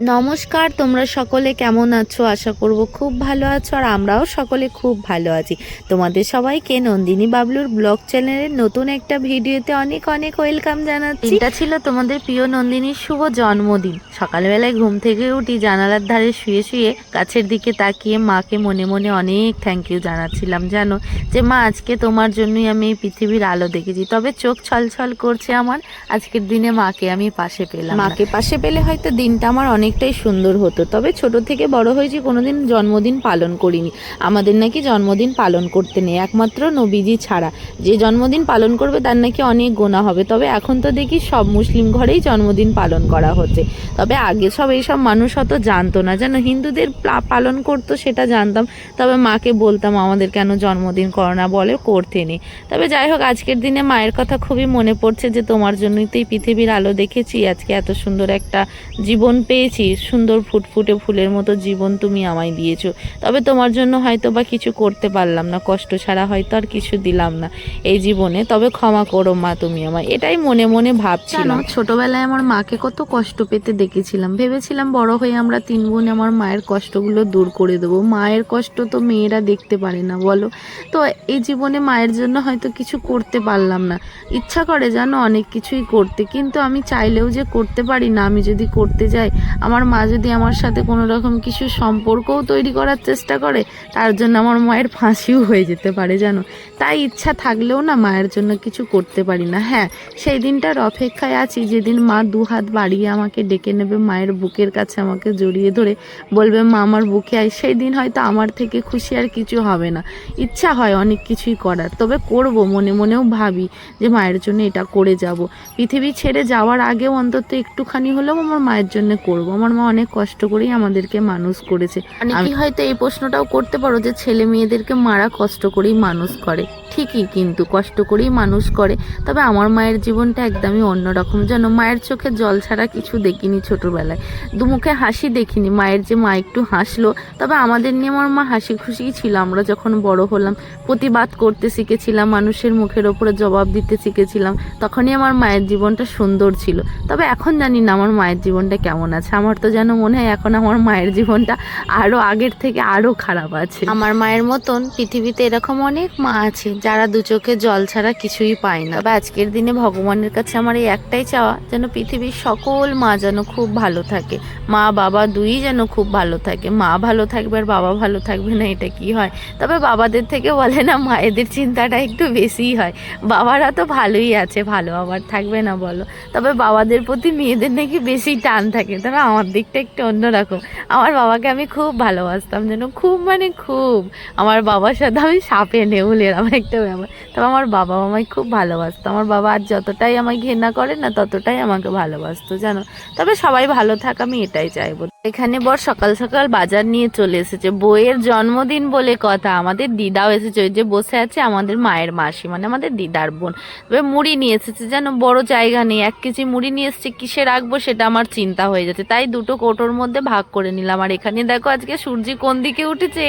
নমস্কার তোমরা সকলে কেমন আছো? আশা করব খুব ভালো আছো আর আমরাও সকলে খুব ভালো আছি। তোমাদের সবাইকে নন্দিনী বাবলুর ব্লগ চ্যানেলের নতুন একটা ভিডিওতে অনেক অনেক ওয়েলকাম জানাচ্ছি। এটা ছিল তোমাদের প্রিয় নন্দিনীর শুভ জন্মদিন। সকালবেলায় ঘুম থেকে উঠি জানালার ধারে শুয়ে শুয়ে গাছের দিকে তাকিয়ে মাকে মনে মনে অনেক থ্যাংক ইউ জানাচ্ছিলাম জানো? যে মা আজকে তোমার জন্যই আমি এই পৃথিবীর আলো দেখেছি। তবে চোখ ছলছল করছে আমার। আজকের দিনে মাকে আমি পাশে পেলাম মাকে পাশে পেলে হয়তো দিনটা আমার অনেকটাই সুন্দর হতো। তবে ছোট থেকে বড় হয়েছি কোনোদিন জন্মদিন পালন করিনি, আমাদের নাকি জন্মদিন পালন করতে নেই, একমাত্র নবীজি ছাড়া। যে জন্মদিন পালন করবে তার নাকি অনেক গোনা হবে, তবে এখন তো দেখি সব মুসলিম ঘরেই জন্মদিন পালন করা হচ্ছে। তবে আগে সব এইসব মানুষ অত জানতো না, যেন হিন্দুদের পালন করতো সেটা জানতাম, তবে মাকে বলতাম, আমাদের কেন জন্মদিন করো না? বলে করতে নেই। তবে যাই হোক, আজকের দিনে মায়ের কথা খুবই মনে পড়ছে যে তোমার জন্যই তো এই পৃথিবীর আলো দেখেছি, আজকে এত সুন্দর একটা জীবন পেয়েছি। সুন্দর ফুটফুটে ফুলের মতো জীবন তুমি আমায় দিয়েছ। তবে তোমার জন্য হয়তো বা কিছু করতে পারলাম না, কষ্ট ছাড়া হয়তো আর কিছু দিলাম না এই জীবনে। তবে ক্ষমা করো মা তুমি আমায়, এটাই মনে মনে ভাবছিলাম। ছোটবেলায় আমার মাকে কত কষ্ট পেতে দেখেছিলাম। ভেবেছিলাম বড় হয়ে আমরা তিন বোন আমার মায়ের কষ্টগুলো দূর করে দেবো। মায়ের কষ্ট তো মেয়েরা দেখতে পারে না, বলো। তো এই জীবনে মায়ের জন্য হয়তো কিছু করতে পারলাম না। ইচ্ছা করে জানো অনেক কিছুই করতে, কিন্তু আমি চাইলেও যে করতে পারি না, আমি যদি করতে যাই আমার মা যদি আমার সাথে কোনো রকম কিছু সম্পর্কও তৈরি করার চেষ্টা করে, তার জন্য আমার মায়ের ফাঁসিও হয়ে যেতে পারে, জানো? তাই ইচ্ছা থাকলেও না মায়ের জন্য কিছু করতে পারি না। হ্যাঁ সেই দিনটার অপেক্ষায় আছি, যেদিন মা দু হাত বাড়িয়ে আমাকে ডেকে নেবে, মায়ের বুকের কাছে আমাকে জড়িয়ে ধরে বলবে, মা, আমার বুকে আয়। সেই দিন হয়তো আমার থেকে খুশি আর কিছু হবে না। ইচ্ছা হয় অনেক কিছুই করার, তবে করব, মনে মনেও ভাবি যে মায়ের জন্য এটা করে যাব। পৃথিবী ছেড়ে যাওয়ার আগেও অন্তত একটুখানি হলেও আমার মায়ের জন্য করব। আমার মা অনেক কষ্ট করেই আমাদেরকে মানুষ করেছে। আমি হয়তো এই প্রশ্নটাও করতে পারো যে ছেলে মেয়েদেরকে মারা কষ্ট করেই মানুষ করে। ঠিকই কিন্তু কষ্ট করেই মানুষ করে। তবে আমার মায়ের জীবনটা একদমই অন্যরকম। যেন মায়ের চোখে জল ছাড়া কিছু দেখিনি ছোটবেলায়। দুমুখে হাসি দেখিনি। মায়ের যে মা একটু হাসলো তবে আমাদের নিয়ে আমার মা হাসি খুশিই ছিল। আমরা যখন বড় হলাম প্রতিবাদ করতে শিখেছিলাম মানুষের মুখের ওপরে জবাব দিতে শিখেছিলাম তখনই আমার মায়ের জীবনটা সুন্দর ছিল। তবে এখন জানি না আমার মায়ের জীবনটা কেমন আছে। আমার তো যেন মনে হয় এখন আমার মায়ের জীবনটা আরও আগের থেকে আরও খারাপ আছে। আমার মায়ের মতন পৃথিবীতে এরকম অনেক মা আছে, যারা দু চোখে জল ছাড়া কিছুই পায় না। তবে আজকের দিনে ভগবানের কাছে আমার এই একটাই চাওয়া, যেন পৃথিবীর সকল মা যেন খুব ভালো থাকে। মা, বাবা দুই যেন খুব ভালো থাকে। মা ভালো থাকবে আর বাবা ভালো থাকবে না, এটা কি হয়? তবে বাবাদের থেকে বলে না, মায়েদের চিন্তাটা একটু বেশিই হয়। বাবারা তো ভালোই আছে, ভালো আবার থাকবে না বলো। তবে বাবাদের প্রতি মেয়েদের নাকি বেশি টান থাকে। তবে আমার দিকটা একটু অন্যরকম। আমার বাবাকে আমি খুব ভালোবাসতাম যেন, খুব মানে খুব। আমার বাবার সাথে আমি সাপে নেউল এরম একটা ব্যাপার। তবে আমার বাবা আমায় খুব ভালোবাসতো। আমার বাবা আর যতটাই আমায় ঘৃণা করে না, ততটাই আমাকে ভালোবাসতো, জানো? তবে সবাই ভালো থাক, আমি এটাই চাইব। এখানে বর সকাল সকাল বাজার নিয়ে চলে এসেছে। বইয়ের জন্মদিন বলে কথা আমাদের দিদাও এসেছে ওই যে বসে আছে আমাদের মায়ের মাসি মানে আমাদের দিদার বোন। তবে মুড়ি নিয়ে এসেছে যেন বড় জায়গা নেই এক কেজি মুড়ি নিয়ে এসেছে কিসে রাখব সেটা আমার চিন্তা হয়ে যাচ্ছে। তাই দুটো কোটোর মধ্যে ভাগ করে নিলাম। আর এখানে দেখো আজকে সূর্যি কোন দিকে উঠেছে?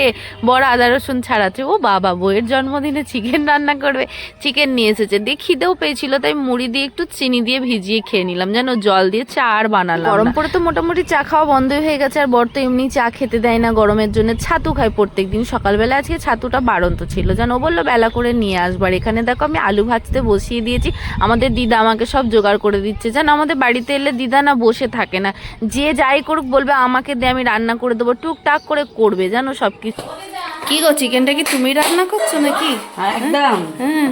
বড় আদা রসুন ছাড়াচ্ছে। ও বাবা বইয়ের জন্মদিনে চিকেন রান্না করবে। চিকেন নিয়ে এসেছে। দিয়ে খিদেও পেয়েছিল তাই মুড়ি দিয়ে একটু চিনি দিয়ে ভিজিয়ে খেয়ে নিলাম। যেন জল দিয়ে চা আর বানালাম গরম পরে তো মোটামুটি চা খাওয়া বন্ধ হয়ে গেছে আর বর তো এমনি চা খেতে দেয় না গরমের জন্য। ছাতু খায় প্রত্যেক দিন সকালবেলা আজকে ছাতুটা বাড়ন্ত ছিল। যেন ও বলল, বেলা করে নিয়ে আসবার এখানে দেখো, আমি আলু ভাজতে বসিয়ে দিয়েছি। আমাদের দিদা আমাকে সব জোগাড় করে দিচ্ছে। যেন আমাদের বাড়িতে এলে দিদা না বসে থাকে না। যে যাই করুক বলবে, আমাকে দিয়ে আমি রান্না করে দেবো। টুকটাক করে করবে। জানো সব কিছু কি গো চিকেনটা কি তুমি রান্না করছ নাকি? একদম। হ্যাঁ।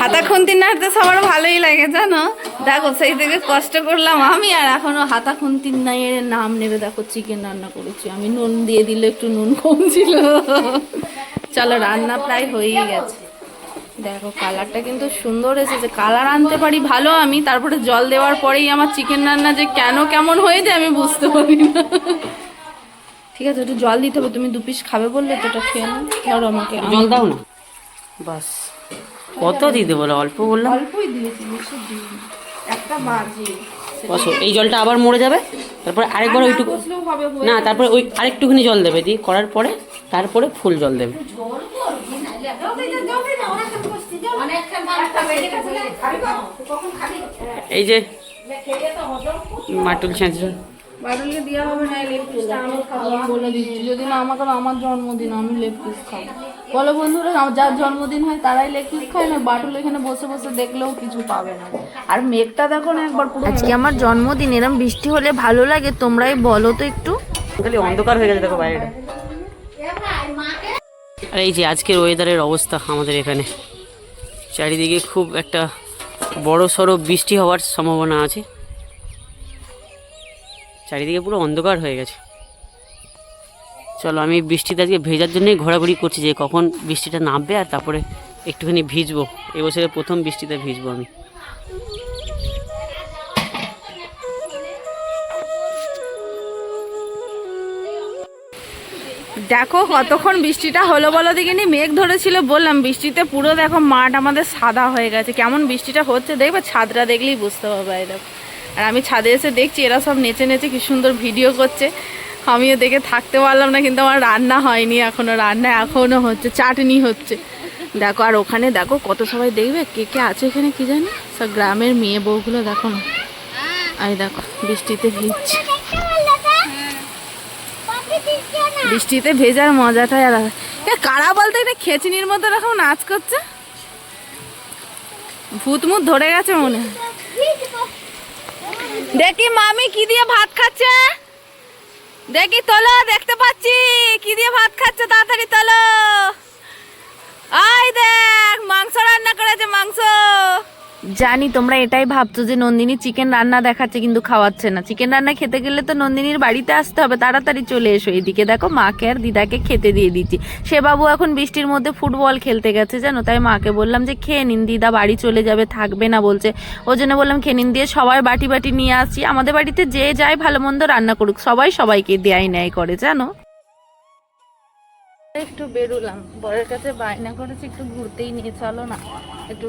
হাতা খুন্তি নাড়তে সবার ভালোই লাগে জানো? দেখো সেই থেকে কষ্ট করলাম আমি আর এখনও হাতা খুন্তি নাইয়ের নাম নেবে দেখো চিকেন রান্না করেছি। আমি নুন দিয়ে দিলে একটু নুন কম ছিল। চলো রান্না প্রায় হয়েই গেছে। দেখো কালারটা কিন্তু সুন্দর এসেছে। কালার আনতে পারি ভালো আমি তারপরে জল দেওয়ার পরেই আমার চিকেন রান্না যে কেন কেমন হয়ে যায় আমি বুঝতে পারি না। ঠিক আছে একটু জল দিতে হবে তুমি দু পিস খাবে বললে তো ওটা খেয়ে নাও। ধরো আমাকে জল দাও না? বাস। কত দিতে বলো? অল্প বললাম। অল্পই দিয়েছি বেশি দিইনি। একটা বাজি। বসো এই জলটা আবার মরে যাবে? তারপরে আরেকবার ওইটুকু। না তারপরে ওই আরেকটুখানি জল দেবে দিয়ে করার পরে তারপরে ফুল জল দেবে। এই যে মাটুল ছেঁচড়। বাটুলকে দেওয়া হবে না লেগ পিসটা আমি খাব। বলে দিচ্ছি যদি না আমাকে আমার জন্মদিন আমি লেগ পিস খাব। বলো বন্ধুরা যার জন্মদিন হয় তারাই লেগ পিস খায় না বাটুল এখানে বসে বসে দেখলেও কিছু পাবে না। আর মেঘটা দেখো না একবার পুরো। আজকে আমার জন্মদিন এরম বৃষ্টি হলে ভালো লাগে তোমরাই বলো তো একটু। খালি অন্ধকার হয়ে গেছে দেখো বাইরেটা আর এই যে আজকের ওয়েদারের অবস্থা আমাদের এখানে। চারিদিকে খুব একটা বড় সড়ো বৃষ্টি হওয়ার সম্ভাবনা আছে। চারিদিকে পুরো অন্ধকার হয়ে গেছে। চলো, আমি বৃষ্টিতে আজকে ভেজার জন্যই ঘোরাঘুরি করছি যে কখন বৃষ্টিটা নামবে আর তারপরে একটুখানি ভিজবো। এবছরে প্রথম বৃষ্টিতে ভিজবো আমি। দেখো, কতক্ষণ বৃষ্টিটা হলো বলো দেখিনি, মেঘ ধরেছিল বললাম, বৃষ্টিতে পুরো দেখো মাঠ আমাদের সাদা হয়ে গেছে। কেমন বৃষ্টিটা হচ্ছে দেখবে, ছাদটা দেখলেই বুঝতে পারবে দেখো। আর আমি ছাদে এসে দেখছি এরা সব নেচে নেচে কি সুন্দর ভিডিও করছে। আমিও দেখে থাকতে পারলাম না, কিন্তু আমার রান্না হয়নি এখনও, রান্না এখনও হচ্ছে, চাটনি হচ্ছে। দেখো, আর ওখানে দেখো কত সবাই দেখবে, কে কে আছে এখানে কি জানি? সব গ্রামের মেয়ে বউগুলো, দেখো না। এই দেখো, বৃষ্টিতে ভিজছে। বৃষ্টিতে ভেজার মজাটাই এ, কারা বলতে এটা খেচিনির মতো এরকম নাচ করছে? ভূত মুত ধরে গেছে মনে হয়। দেখি মামি কি দিয়ে ভাত খাচ্ছে। দেখি তোলো, দেখতে পাচ্ছি। কি দিয়ে ভাত খাচ্ছে, তাড়াতাড়ি তোলো। আয় দেখ, মাংস রান্না করেছে মাংস। জানি, তোমরা এটাই ভাবছ যে নন্দিনী চিকেন রান্না দেখাচ্ছে কিন্তু খাওয়াচ্ছে না। চিকেন রান্না খেতে গেলে তো নন্দিনীর বাড়িতে আসতে হবে, তাড়াতাড়ি চলে এসো এদিকে। দেখো, মাকে আর দিদাকে খেতে দিয়ে দিচ্ছি। সে বাবু এখন বৃষ্টির মধ্যে ফুটবল খেলতে গেছে, জানো? তাই মাকে বললাম যে, খেয়ে নিন, দিদা বাড়ি চলে যাবে, থাকবে না, বলছে। ওই জন্য বললাম, খেয়ে নিন, দিয়ে সবাই বাটি বাটি নিয়ে আসছি। আমাদের বাড়িতে যে যায় ভালো মন্দ রান্না করুক, সবাই সবাইকে দেয় নেয় করে, জানো? একটু বেরোলাম। বরের কাছে বায়না করেছি, একটু ঘুরতেই নিয়ে চলো না। একটু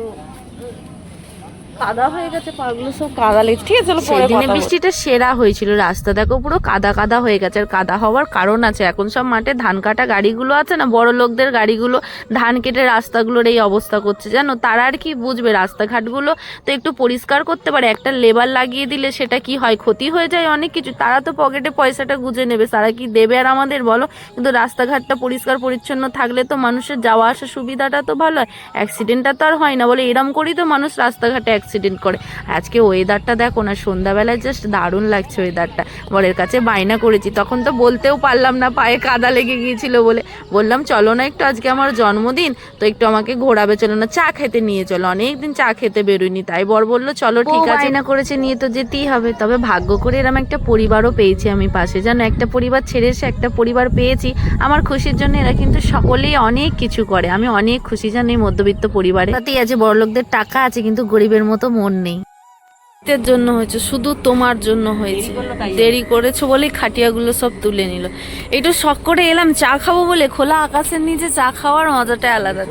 কাদা হয়ে গেছে পাগুলো সব কাদা লেগেছে। ঠিক আছে চলো পরে সেদিনে বৃষ্টিটা সেরা হয়েছিল রাস্তা দেখো পুরো কাদা কাদা হয়ে গেছে। আর কাদা হওয়ার কারণ আছে এখন সব মাঠে ধান কাটা গাড়িগুলো আছে না বড় লোকদের গাড়িগুলো ধান কেটে রাস্তাগুলোর এই অবস্থা করছে। জানো তারা আর কি বুঝবে রাস্তাঘাটগুলো তো একটু পরিষ্কার করতে পারে একটা লেবার লাগিয়ে দিলে সেটা কি হয় ক্ষতি হয়ে যায় অনেক কিছু। তারা তো পকেটে পয়সাটা গুজে নেবে তারা কি দেবে আর আমাদের বলো? কিন্তু রাস্তাঘাটটা পরিষ্কার পরিচ্ছন্ন থাকলে তো মানুষের যাওয়া আসা সুবিধাটা তো ভালো হয় অ্যাক্সিডেন্টটা তো আর হয় না বলে এরম করেই তো মানুষ রাস্তাঘাটে অ্যাক্সিডেন্ট করে। আজকে ওয়েদারটা দেখো না সন্ধ্যাবেলায় জাস্ট দারুণ লাগছে ওয়েদারটা বরের কাছে বায়না করেছি তখন তো বলতেও পারলাম না পায়ে কাদা লেগে গিয়েছিল বলে। বললাম চলো না একটু আজকে আমার জন্মদিন তো একটু আমাকে ঘোরাবে চলো না চা খেতে নিয়ে চলো। অনেকদিন চা খেতে বেরোয়নি তাই বর বলল চলো ঠিক আছে। না করেছে নিয়ে তো যেতেই হবে। তবে ভাগ্য করে এরম একটা পরিবারও পেয়েছি আমি পাশে। জানো একটা পরিবার ছেড়ে এসে একটা পরিবার পেয়েছি। আমার খুশির জন্য এরা কিন্তু সকলেই অনেক কিছু করে। আমি অনেক খুশি জানো এই মধ্যবিত্ত পরিবারে। তাতেই আছে বড় লোকদের টাকা আছে কিন্তু গরিবের মতো মন নেই। জন্য হয়েছে, শুধু তোমার জন্য হয়েছে। দেরি করেছ বলেই খাটিয়াগুলো সব তুলে নিল। একটু শখ করে এলাম, চা খাব বলে খোলা আকাশের নিচে চা খাওয়ার মজাটাই আলাদা।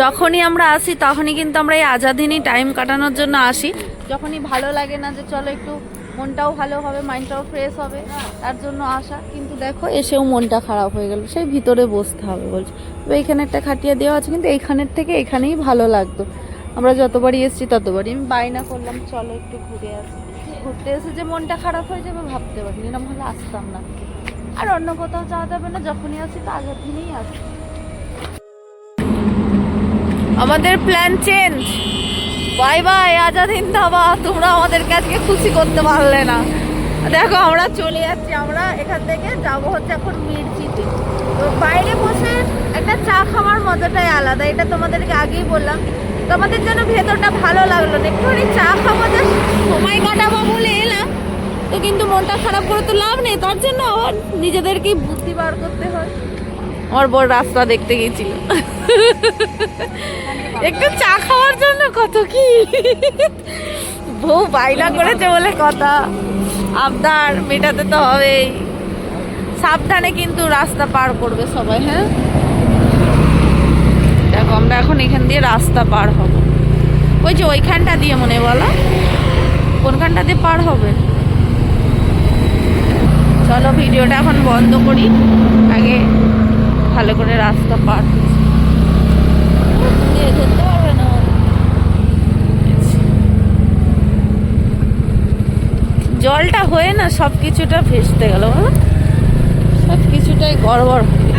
যখনই আমরা আসি, তখনই কিন্তু আমরা এই আজাদিনই টাইম কাটানোর জন্য আসি। যখনই ভালো লাগে না যে চলো একটু মনটাও ভালো হবে মাইন্ডটাও ফ্রেশ হবে, তার জন্য আসা। কিন্তু দেখো, এসেও মনটা খারাপ হয়ে গেল। সেই ভিতরে বসতে হবে বলছে। এইখানে একটা খাটিয়া দেওয়া আছে, কিন্তু এইখানের থেকে এখানেই ভালো লাগতো। আমরা যতবারই এসেছি ততবারই আমি বায়না করলাম, চলো একটু ঘুরে আসি। ঘুরতে এসে যে মনটা খারাপ হয়ে যাবে ভাবতে পারিনি এরকম হলে আসতাম না। আর অন্য কোথাও যাওয়া যাবে না, যখনই আসি তো আগের দিনেই আসি। আমাদের প্ল্যান চেঞ্জ বাই বাই আজাদিন ধাবা তোমরা আমাদেরকে আজকে খুশি করতে পারলে না। দেখো, আমরা চলে যাচ্ছি, আমরা এখান থেকে যাব হচ্ছে এখন মিরচিতে তো বাইরে বসে একটা চা খাওয়ার মজাটাই আলাদা, এটা তোমাদেরকে আগেই বললাম। তোমাদের জন্য ভেতরটা ভালো লাগল না। একটুখানি চা খাব যে। সময় কাটাবো বলে এলাম। তো কিন্তু মনটা খারাপ করে তো লাভ নেই। তার জন্য আবার নিজেদেরকেই বুদ্ধি বার করতে হয়। আমার বড় রাস্তা দেখতে গেছিল একটু চা খাওয়ার জন্য কত কি? বউ বাইনা করেছে বলে কথা। আবদার মেটাতে তো হবেই। সাবধানে কিন্তু রাস্তা পার করবে সবাই হ্যাঁ? আমরা এখন এখান দিয়ে রাস্তা পার হব। ওই যে ওইখানটা দিয়ে মনে বলো? কোনখানটা দিয়ে পার হবে? চলো, ভিডিওটা এখন বন্ধ করি। আগে ভালো করে রাস্তা পার পারবে না জলটা হয়ে না সব কিছুটা ভেসতে গেল সব কিছুটাই গড়বড় হয়ে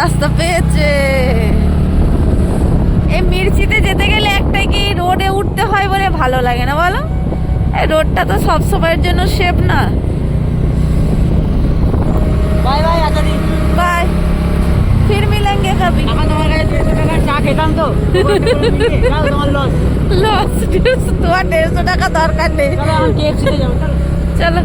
রাস্তা পেয়েছে। এই মির্চিতে যেতে গেলে একটাই কি রোডে উঠতে হয় বলে ভালো লাগে না বলো? এই রোডটা তো সব সময়ের জন্য সেফ না। বাই বাই আজাদি বাই। ফির মিলেঙ্গে কবি আমার তোমার কাছে দেড়শো টাকার চা খেতাম তো। লস লস তোমার দেড়শো টাকা দরকার নেই। চলো।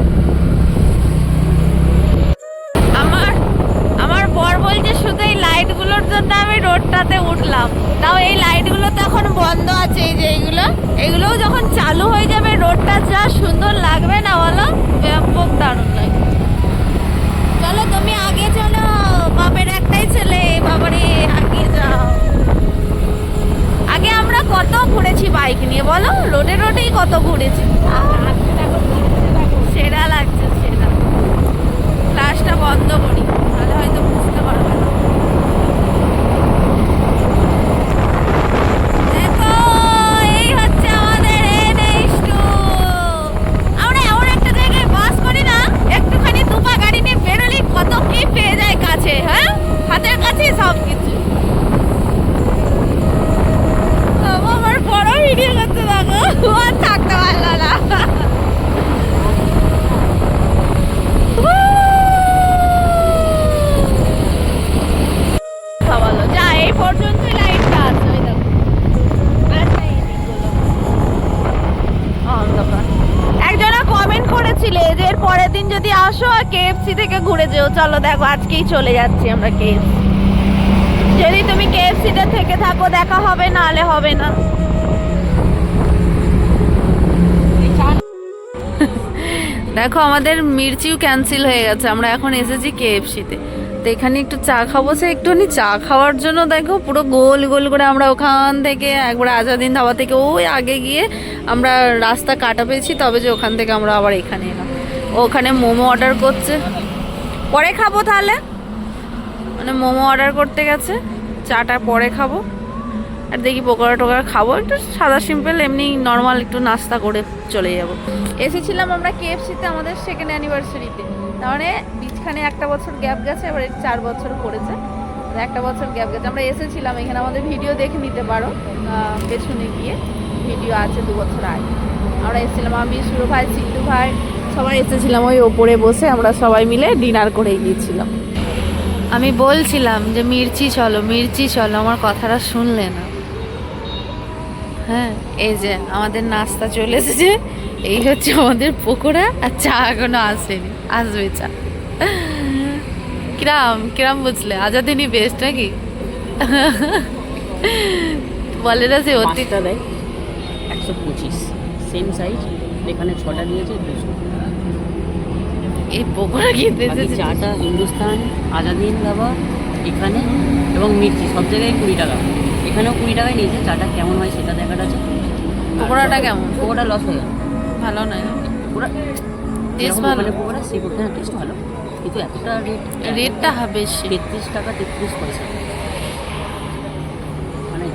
বলছে শুধু এই লাইটগুলোর জন্য আমি রোডটাতে উঠলাম। তাও এই লাইটগুলো তো এখন বন্ধ আছে, এই যে এইগুলো। এগুলোও যখন চালু হয়ে যাবে রোডটা, যা সুন্দর লাগবে না বলো? ব্যাপক দারুণ লাগবে চলো, তুমি আগে চলো, বাপের একটাই ছেলে বাবারে আগে যাও আগে আমরা কত ঘুরেছি বাইক নিয়ে, বলো? রোডে রোডেই কত ঘুরেছি। সেরা লাগছে, সেরা। ক্লাসটা বন্ধ করি, তাহলে হয়তো পারবে না দেখো এই হচ্ছে আমাদের NH2 আমরা এমন একটা জায়গায় বাস করি না একটুখানি দুপা গাড়ি নিয়ে বেরোলেই কত কি পেয়ে যায় কাছে হ্যাঁ হাতের কাছে সব কিছু আমার বড় ভিডিও করতে থাকো ও আর থাকতে পারল না খাওয়ালো যা এই পর্যন্তই লাইটটা আছে ওই দেখো আর নেই এদিকগুলো। অন্ধকার। একজনা কমেন্ট করেছিলে যে এর পরের আসো কেএফসি থেকে ঘুরে যেও। চলো দেখো, আজকেই চলে যাচ্ছি আমরা কেএফসি যদি তুমি কেএফসিতে থেকে থাকো, দেখা হবে, নাহলে হবে না। দেখো, আমাদের মির্চিও ক্যান্সেল হয়ে গেছে। আমরা এখন এসেছি কেএফসিতে তো এখানে একটু চা খাব। সে একটুখানি চা খাওয়ার জন্য দেখো, পুরো গোল গোল করে আমরা ওখান থেকে, একবার আজাদিন ধাবা থেকে, ওই আগে গিয়ে আমরা রাস্তা কাটা পেয়েছি। তবে যে ওখান থেকে আমরা আবার এখানে এলাম। ওখানে মোমো অর্ডার করছে। পরে খাব তাহলে। মানে মোমো অর্ডার করতে গেছে। চাটা পরে খাব। আর দেখি পকোড়া টোকরা খাব। একটু সাদা সিম্পল, এমনি নর্মাল একটু নাস্তা করে চলে যাব। এসেছিলাম আমরা কেএফসিতে আমাদের সেকেন্ড অ্যানিভার্সারিতে তার মানে বিছখানে একটা বছর গ্যাপ গেছে, এবারে চার বছর পড়েছে। একটা বছর গ্যাপ গেছে। আমরা এসেছিলাম এখানে, আমাদের ভিডিও দেখে নিতে পারো। পেছনে গিয়ে। ভিডিও আছে দু বছর আগে। আমরা এসেছিলাম, আমি সুরু ভাই সিন্ধু ভাই সবাই এসেছিলাম ওই ওপরে বসে আমরা সবাই মিলে ডিনার করে গিয়েছিলাম। আমি বলছিলাম যে মির্চি চলো মির্চি চলো আমার কথাটা শুনলে না। হ্যাঁ এই যে আমাদের নাস্তা চলে এসেছে। এই হচ্ছে আমাদের পকোড়া আর চা এখনও আসেনি আসবে চা। কিরাম কিরাম বুঝলে? আজাদিনই বেস্ট নাকি? বলে না যে অতি একশো পঁচিশ। সেম সাইজ এখানে ছটা দিয়েছে দুশো। এই পকোড়া খেতে বাকি চাটা হিন্দুস্তান আজাদিন দাবা এখানে এবং মির্চি সব জায়গায় কুড়ি টাকা। এখানেও কুড়ি টাকায় নিয়েছে চাটা কেমন হয় সেটা দেখাটা আছে পকোড়াটা কেমন? পকোড়া লস হয়ে গেল। ভালো নয়। পুরো Taste ভালো? মানে পকোড়া সেই পকোড়া টেস্ট ভালো। কিন্তু এতটা রেট রেটটা হবে বেশি। তেত্রিশ টাকা তেত্রিশ পয়সা। মানে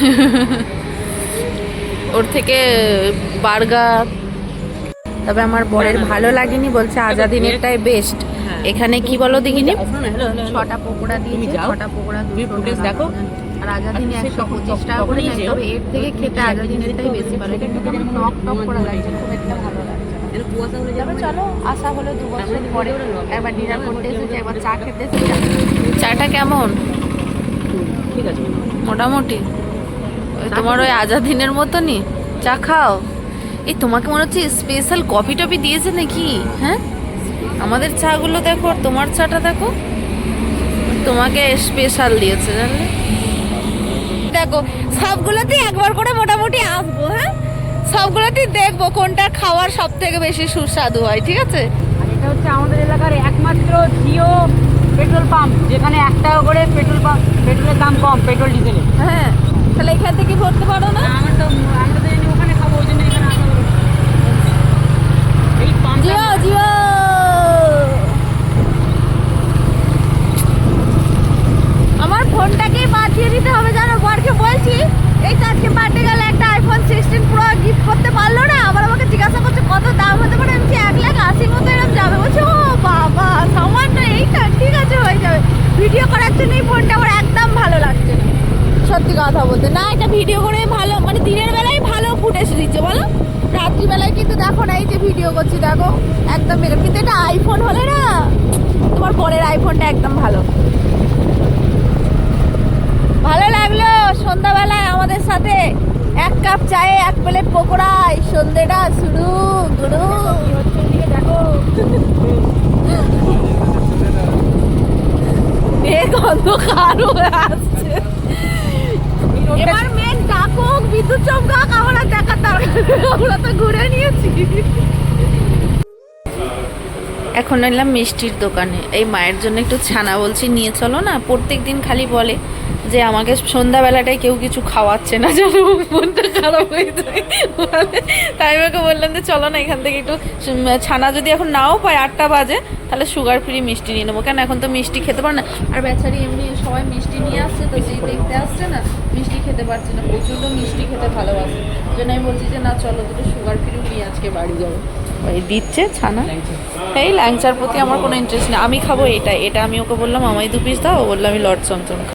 ওর থেকে বার্গার তবে আমার বরের ভালো লাগেনি বলছে আজাদিনেরটাই বেস্ট। এখানে কি বলো দেখিনি? শোনো না। ছটা পকোড়া দিয়েছে যাও, ছটা পকোড়া। দেখো। আর আজাদিনে একশো পঁচিশ টাকা করে নেয় তবে এর থেকে খেতে আজাদিনেরটাই বেশি ভালো। এটা একটু কেমন টক টক করা লাগছে। খুব একটা ভালো লাগছে এর কুয়াশা হলে যাবে চলো আসা হলো দু বছর পরে একবার ডিনার করতে এসেছি একবার চা খেতে এসেছি। চাটা কেমন? ঠিক আছে। মোটামুটি। ওই তোমার ওই আজাদিনের মতনই? চা খাও? এই তোমাকে মনে হচ্ছে স্পেশাল কফি টফি দিয়েছে নাকি? হ্যাঁ? আমাদের চাগুলো দেখো আর তোমার চাটা দেখো। তোমাকে স্পেশাল দিয়েছে জানলে? দেখো সবগুলোতেই একবার করে মোটামুটি আসব হ্যাঁ? সবগুলোতেই দেখব কোনটা খাওয়ার সব থেকে বেশি সুস্বাদু হয় ঠিক আছে? এটা হচ্ছে আমাদের এলাকার একমাত্র জিও পেট্রোল পাম্প যেখানে এক টাকা করে পেট্রোল পাম্প পেট্রোলের দাম কম পেট্রোল ডিজেলের। হ্যাঁ তাহলে এখান থেকে ভরতে পারো না? আমরা তো আমরা তো জানি ওখানে খাব ওই জন্য এখানে আসা হলো এই পাম্পটা জিও জিও আমার ফোনটাকে পাঠিয়ে দিতে হবে, জানো, বরকে বলছি, এই তো আজকে বার্থডে গেলে, একটা আইফোন সিক্সটিন প্রো গিফট করতে পারল না, আবার আমাকে জিজ্ঞাসা করছে, কত দাম হতে পারে? আমি এক লাখ আশি মতো এরকম যাবে। বলছে, ও বাবা, সামান্য এইটা, ঠিক আছে, হয়ে যাবে। ভিডিও করার জন্য এই ফোনটা আমার একদম ভালো লাগছে সত্যি কথা বলতে, না, এটা ভিডিও করে ভালো মানে দিনের বেলায় ভালো ফুটেজ দিচ্ছে, বলো? রাত্রিবেলায় কিন্তু দেখো না, এই যে ভিডিও করছি, দেখো, একদম বেকার কিন্তু এটা আইফোন হলে না, তোমার পরের আইফোনটা একদম ভালো। ভালো লাগল সন্ধ্যাবেলায় আমাদের সাথে। এক কাপ চায়ে, এক প্লেট পকোড়ায় সন্ধ্যেটা শুরু, গুরু। দেখো অন্ধকার হয়ে আসছে। এবার মেন ডাকুক বিদ্যুৎ চমকাক, আমার দরকার আমরা তো ঘুরে নিয়েছি। এখন এলাম মিষ্টির দোকানে। এই মায়ের জন্য একটু ছানা বলছি, নিয়ে চলো না প্রত্যেক দিন খালি বলে। যে আমাকে সন্ধ্যাবেলাটায় কেউ কিছু খাওয়াচ্ছে না, যেন মনটা খারাপ হয়ে যায়। তাই আমি ওকে বললাম যে, চলো না, এখান থেকে একটু ছানা যদি এখন নাও পায় আটটা বাজে, তাহলে সুগার ফ্রি মিষ্টি নিয়ে নেব। কেন এখন তো মিষ্টি খেতে পারে না। আর বেচারি এমনি সবাই মিষ্টি নিয়ে আসছে তো, যেই দেখতে আসছে না, মিষ্টি খেতে পারছে না, প্রচণ্ড মিষ্টি খেতে ভালোবাসে। জন্য আমি বলছি যে, না, চলো, দুটো সুগার ফ্রি নিয়ে আজকে বাড়ি যাব। দিচ্ছে ছানা। এই ল্যাংচার প্রতি আমার কোনো ইন্টারেস্ট নেই। আমি খাব এটা এটা আমি ওকে বললাম, আমায় দু পিস দাও, ও বলল, আমি লর্ড চমচম।